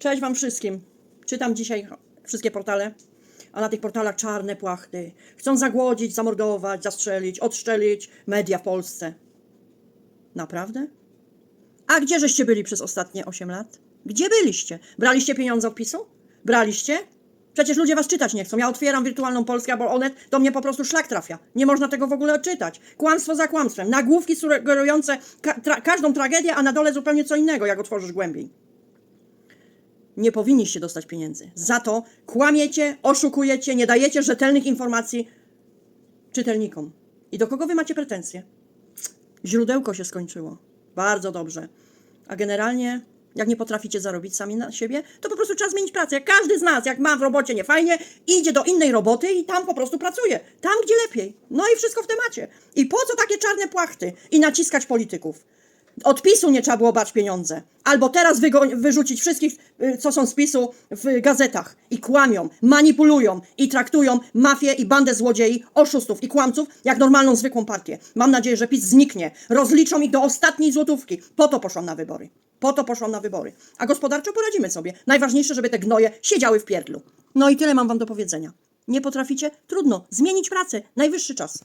Cześć Wam wszystkim. Czytam dzisiaj wszystkie portale, a na tych portalach czarne płachty. Chcą zagłodzić, zamordować, zastrzelić, odstrzelić media w Polsce. Naprawdę? A gdzie żeście byli przez ostatnie 8 lat? Gdzie byliście? Braliście pieniądze od PiSu? Braliście? Przecież ludzie was czytać nie chcą. Ja otwieram wirtualną Polskę, bo one do mnie po prostu szlak trafia. Nie można tego w ogóle odczytać. Kłamstwo za kłamstwem. Nagłówki sugerujące ka- tra- każdą tragedię, a na dole zupełnie co innego, jak otworzysz głębiej nie powinniście dostać pieniędzy. Za to kłamiecie, oszukujecie, nie dajecie rzetelnych informacji czytelnikom. I do kogo wy macie pretensje? Źródełko się skończyło. Bardzo dobrze. A generalnie, jak nie potraficie zarobić sami na siebie, to po prostu trzeba zmienić pracę. Jak każdy z nas, jak ma w robocie niefajnie, idzie do innej roboty i tam po prostu pracuje. Tam, gdzie lepiej. No i wszystko w temacie. I po co takie czarne płachty i naciskać polityków? Od PiSu nie trzeba było bać pieniądze. Albo teraz wyrzucić wszystkich, y, co są z PiSu w gazetach. I kłamią, manipulują i traktują mafię i bandę złodziei, oszustów i kłamców jak normalną, zwykłą partię. Mam nadzieję, że PiS zniknie. Rozliczą ich do ostatniej złotówki. Po to poszłam na wybory. Po to poszłam na wybory. A gospodarczo poradzimy sobie. Najważniejsze, żeby te gnoje siedziały w pierdlu. No i tyle mam wam do powiedzenia. Nie potraficie? Trudno. Zmienić pracę. Najwyższy czas.